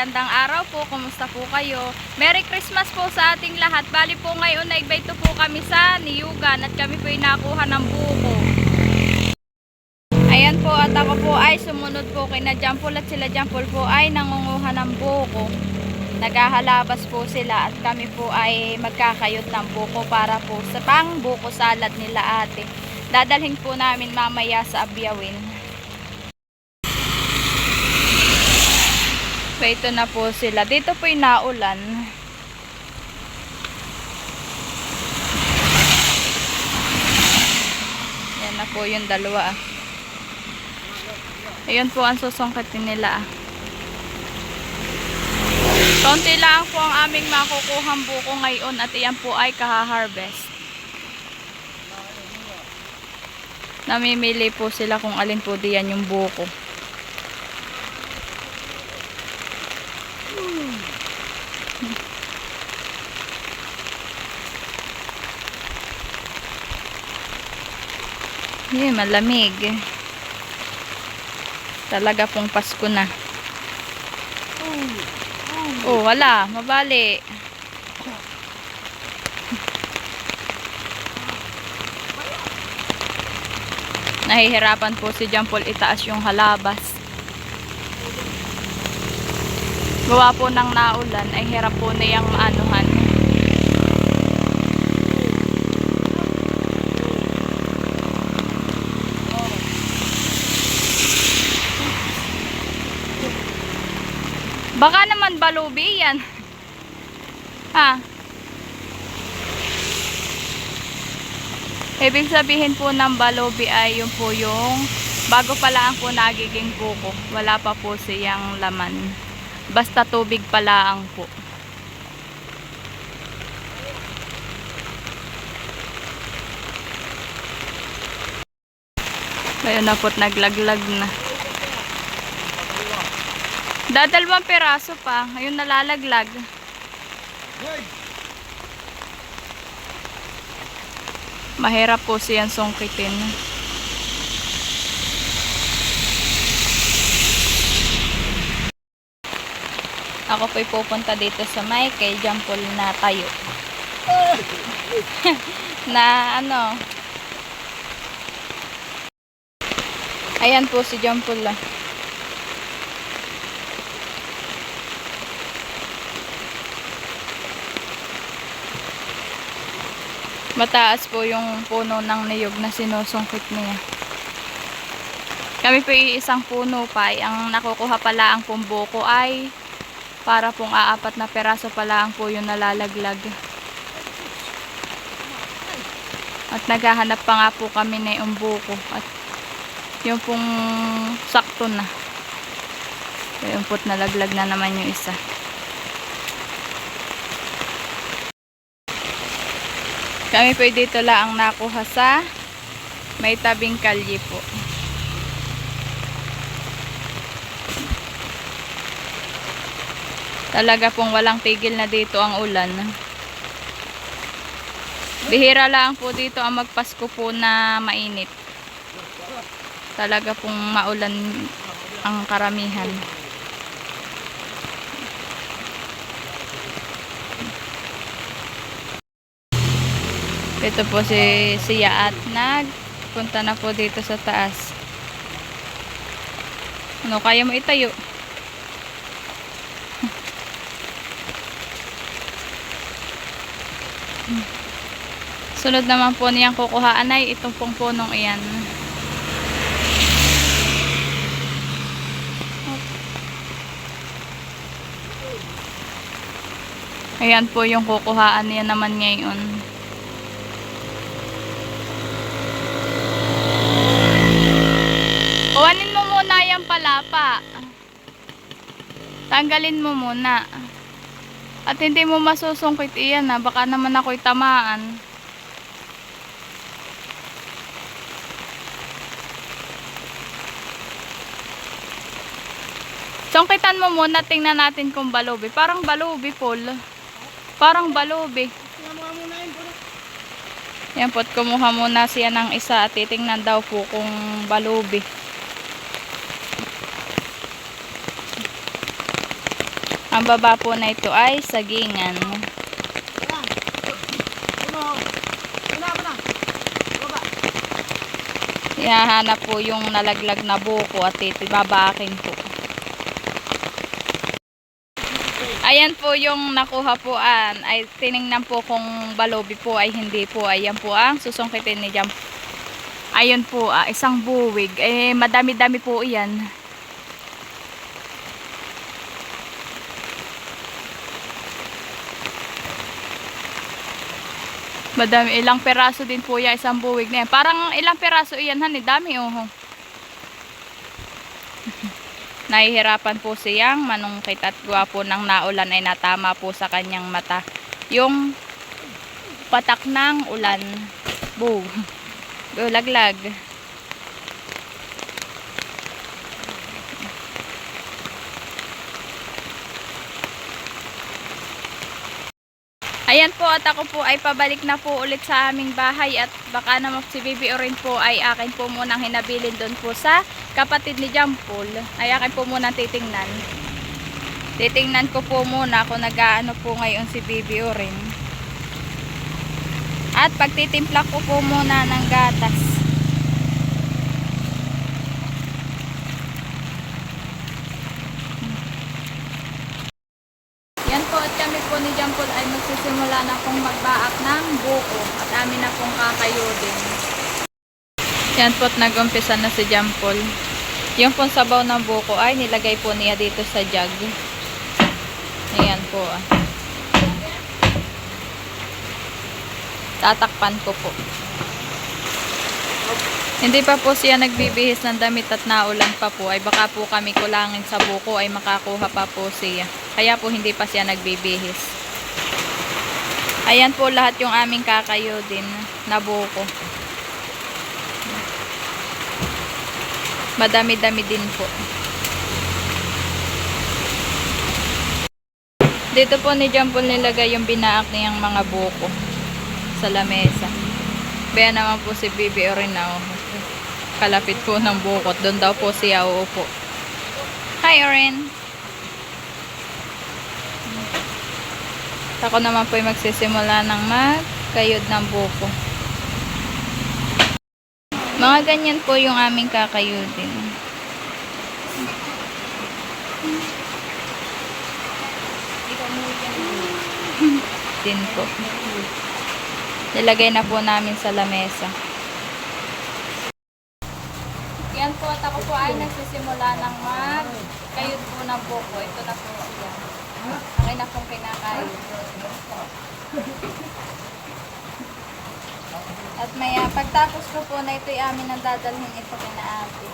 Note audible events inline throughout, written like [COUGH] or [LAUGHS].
magandang araw po. Kumusta po kayo? Merry Christmas po sa ating lahat. Bali po ngayon nag-invite po kami sa Niyugan at kami po ay nakuha ng buko. Ayan po at ako po ay sumunod po kay na Jampol at sila Jampol po ay nangunguha ng buko. Naghahalabas po sila at kami po ay magkakayot ng buko para po sa pang buko salad nila ate. Dadalhin po namin mamaya sa Abyawin. So, ito na po sila. Dito po yung naulan. Yan na po yung dalawa. Ayun po ang susungkitin nila. Konti lang po ang aming makukuhang buko ngayon at iyan po ay kaha-harvest. Namimili po sila kung alin po diyan yung buko. Yun, malamig. Talaga pong Pasko na. Oh, wala. Mabali. Nahihirapan po si John itaas yung halabas. Gawa po ng naulan ay hirap po niyang anuhan. Baka naman balubi yan. Ha? Ibig sabihin po ng balubi ay yung po yung bago pa lang po nagiging buko. Wala pa po siyang laman. Basta tubig pa lang po. Ayun na po't naglaglag na. Dadalawang peraso pa. Ayun nalalaglag. Mahirap po siyan sungkitin. Ako po'y pupunta dito sa may kay Jampol na tayo. [LAUGHS] na ano. Ayan po si Jampol lang. Mataas po yung puno ng niyog na sinusungkit niya. Kami po isang puno pa. Ang nakukuha pala ang pumbuko ay para pong aapat na peraso pala ang po yung nalalaglag. At naghahanap pa nga po kami na yung buko. At yung pong sakto na. Yung po't nalaglag na naman yung isa. Kami po dito lang ang nakuha sa may tabing kalye po. Talaga pong walang tigil na dito ang ulan. Bihira lang po dito ang magpasko po na mainit. Talaga pong maulan ang karamihan. Ito po si siya at nagpunta na po dito sa taas. Ano, kaya mo itayo? Sunod naman po niyang kukuhaan ay itong pong punong iyan. Ayan po yung kukuhaan niya naman ngayon. Kuhanin mo muna yung palapa. Tanggalin mo muna. At hindi mo masusungkit iyan ha. Baka naman ako'y tamaan. Sungkitan mo muna. Tingnan natin kung balubi. Parang balubi, Paul. Parang balubi. Yan po't kumuha muna siya ng isa at titingnan daw po kung balubi. Ang baba po na ito ay sagingan. Ihahanap po yung nalaglag na buko at ito babakin po. Ayan po yung nakuha po an. Ay tiningnan po kung balobi po ay hindi po. Ayan po ang susungkitin ni Jam. Ayun po, ah, isang buwig. Eh, madami-dami po iyan. Madami, ilang peraso din po yan, isang buwig na yan. Parang ilang peraso iyan, hani, dami oh. [LAUGHS] Nahihirapan po siyang manungkit at gwapo ng naulan ay natama po sa kanyang mata. Yung patak ng ulan. Boo. [LAUGHS] Laglag. Ayan po at ako po ay pabalik na po ulit sa aming bahay at baka naman si Bibi Orin po ay akin po munang hinabilin doon po sa kapatid ni Jampol. Ay akin po munang titingnan. Titingnan ko po muna kung nag-aano po ngayon si Bibi Orin. At pagtitimpla ko po muna ng gatas. Yan po at kami po ni Jampol ay magsisimula na pong magbaak ng buko at amin na pong kakayodin. Yan po at nag-umpisa na si Jampol. Yung pong sabaw ng buko ay nilagay po niya dito sa jug. Ayan po ah. Tatakpan ko po. Hindi pa po siya nagbibihis ng damit at naulan pa po ay baka po kami kulangin sa buko ay makakuha pa po siya. Kaya po hindi pa siya nagbibihis. Ayan po lahat yung aming kakayo din na buko. Madami-dami din po. Dito po ni Jampol nilagay yung binaak niyang mga buko sa lamesa. Kaya naman po si Bibi Orinao. Kalapit po ng bukot. Doon daw po siya uupo. Hi, Orin. Ako naman po ay magsisimula ng magkayod ng buko. Mga ganyan po yung aming kakayudin. Din po. Nilagay na po namin sa lamesa. Yan po ako po ay nagsisimula ng mag kayod po ng buko. Ito na po siya. Akin na pong kinakain. At maya, pagtapos ko po na ito'y amin ang dadalhin ito kina ate.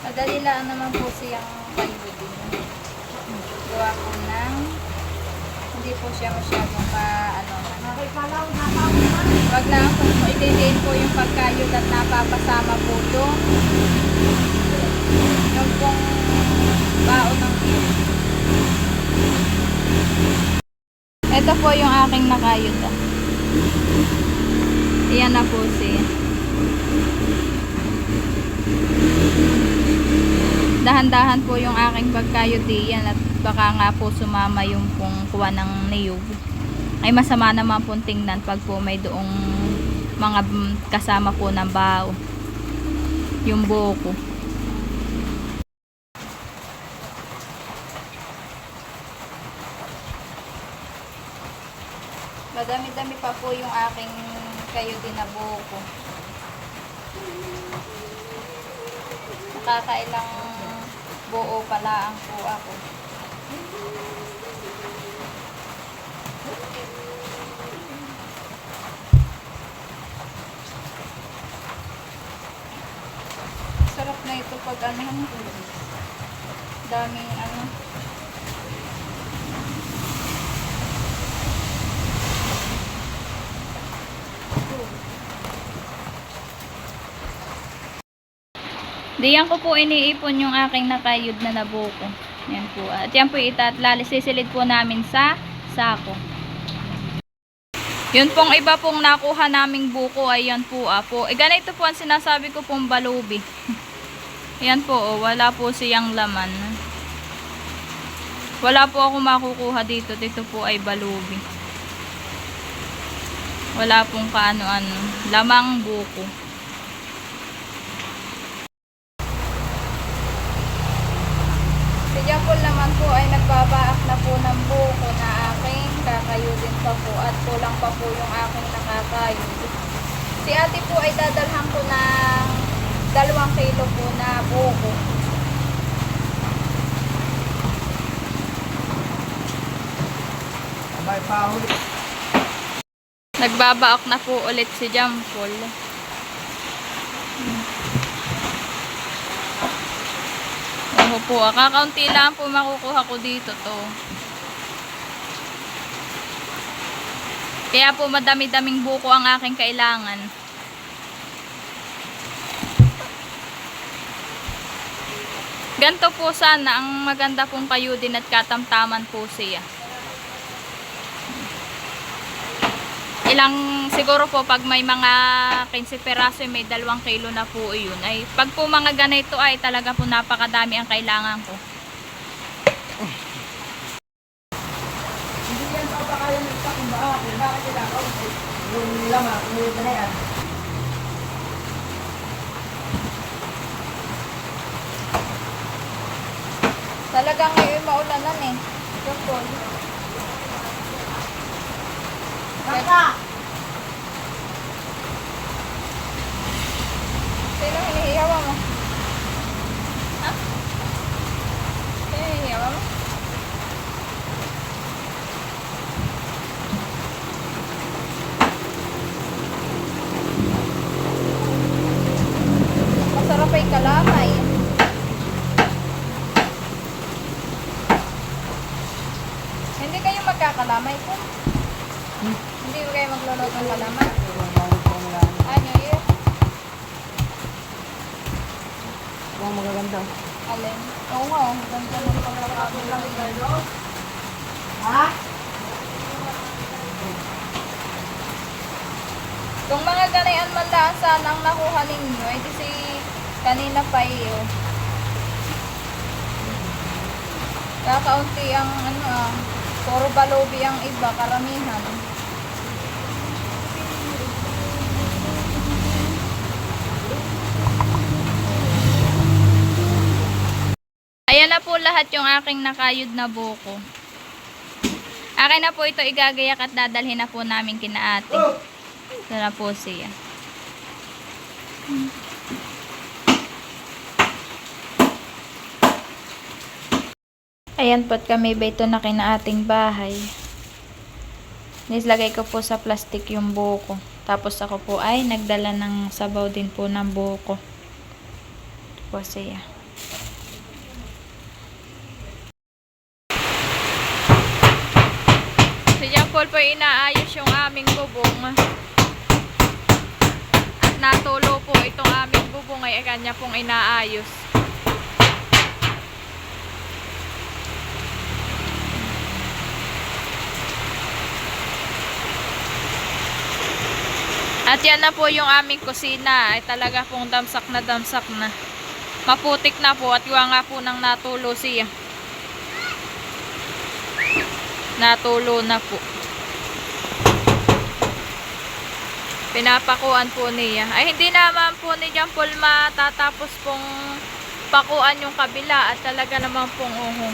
Madali lang naman po siyang. Gawa ko ng hindi po siya masyadong ka ano Wag lang po ididiin po yung pagkayod at napapasama po doon. Yung pong baon ng iyon. Ito po yung aking nakayod. Iyan na po siya. Dahan-dahan po yung aking pagkayod diyan at baka nga po sumama yung pong kuha ng niyog. Ay masama naman pong tingnan pag po may doong mga kasama po ng bao. Yung buko. Madami-dami pa po yung aking kayo din na buko. Nakakailang buo pala ang po ako. Sarap na ito pag ano, daming ano. Diyan ko po iniipon yung aking nakayod na nabuko. Yan po. At yan po itatlali sisilid po namin sa sako. Yun pong iba pong nakuha naming buko, po, ah, po. Eh, ganito po ang sinasabi ko pong balubi. [LAUGHS] ayan po, oh, wala po siyang laman. Wala po ako makukuha dito. Dito po ay balubi. Wala pong kaano-ano. Lamang buko. Jampol naman po ay nagbabaak na po ng buko na aking kakayudin pa po at kulang pa po yung aking nakakayod. Si ate po ay dadalhan ko ng dalawang kilo po na buko. Abay, pahuli. Nagbabaak na po ulit si Jampol. Oo po, ah, kakaunti lang po makukuha ko dito to. Kaya po madami-daming buko ang aking kailangan. Ganto po sana ang maganda pong kayo din at katamtaman po siya. Ilang siguro po pag may mga 15 peraso may dalawang kilo na po yun. Ay pag po mga ganito ay talaga po napakadami ang kailangan ko. Hindi yan pa pa kaya nagtakong ba ako? Bakit sila ako? Yung lama, yung na yan. Talagang ngayon maulanan eh. Jopol. Kaka! Sino hinihiyawa mo? Ha? Sino hinihiyawa mo? Masarap ay kalamay. Hindi kayo magkakalamay po? Hmm? Hindi ba kayo magluluto ng kalamay? Ah, New Year? Ang magaganda. Alin? Oo nga, oh. Ganda ng pagkakabila. Ha? Kung mga ganayan man lang sana ang nakuha ninyo, eh di si kanina pa iyo. Kakaunti ang ano ah, puro balobi ang iba, karamihan. Ayan na po lahat yung aking nakayod na buko. Akin na po ito igagayak at dadalhin na po namin kina ate. Ito na po siya. Ayan po't kami ba ito na kina ating bahay. Nislagay ko po sa plastic yung buko. Tapos ako po ay nagdala ng sabaw din po ng buko. Ito po siya. Si Jean Paul po ay inaayos yung aming bubong. At natulo po itong aming bubong ay kanya pong inaayos. At yan na po yung aming kusina. Ay talaga pong damsak na damsak na. Maputik na po at yung nga po nang natulo siya. Natulo na po. Pinapakuan po niya. Ay hindi naman po ni John Paul matatapos pong pakuan yung kabila at talaga naman pong uho.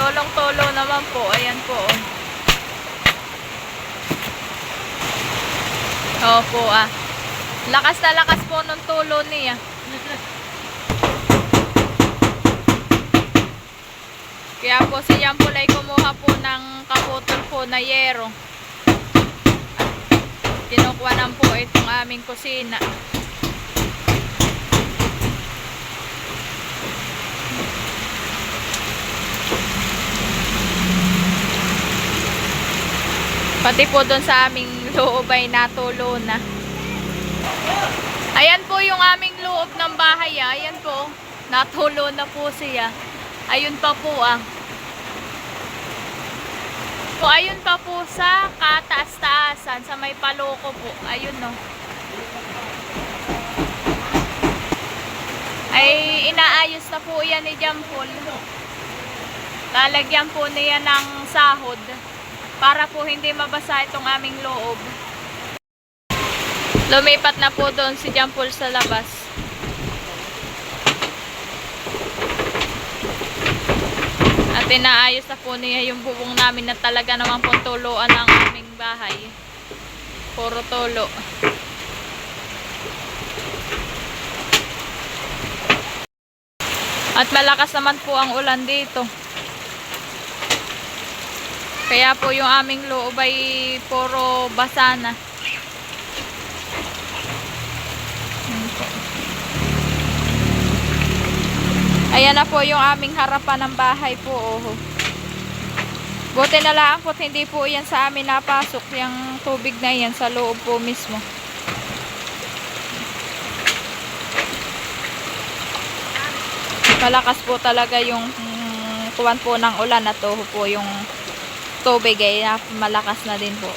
Tolong-tolo naman po. Ayan po. oh. Opo ah. Lakas na lakas po nung tulo niya. Kaya po si Yampol ay kumuha po ng kaputol po na yero. Tinukwanan po itong aming kusina. Pati po doon sa aming loob ay natulo na. Ayan po yung aming loob ng bahay ah. Ayan po. Natulo na po siya. Ayun pa po ah. po, ayun pa po sa kataas-taasan, sa may paloko po. Ayun no. Ay, inaayos na po yan ni Jampol. Lalagyan po niya ng sahod para po hindi mabasa itong aming loob. Lumipat na po doon si Jampol sa labas. At inaayos na po niya yung bubong namin na talaga naman po tuluan ng aming bahay. Puro tulo. At malakas naman po ang ulan dito. Kaya po yung aming loob ay puro basa na. Ayan na po yung aming harapan ng bahay po. Oh. Buti na lang po hindi po yan sa amin napasok yung tubig na yan sa loob po mismo. Malakas po talaga yung mm, kuwan po ng ulan at toho po yung tubig ay malakas na din po.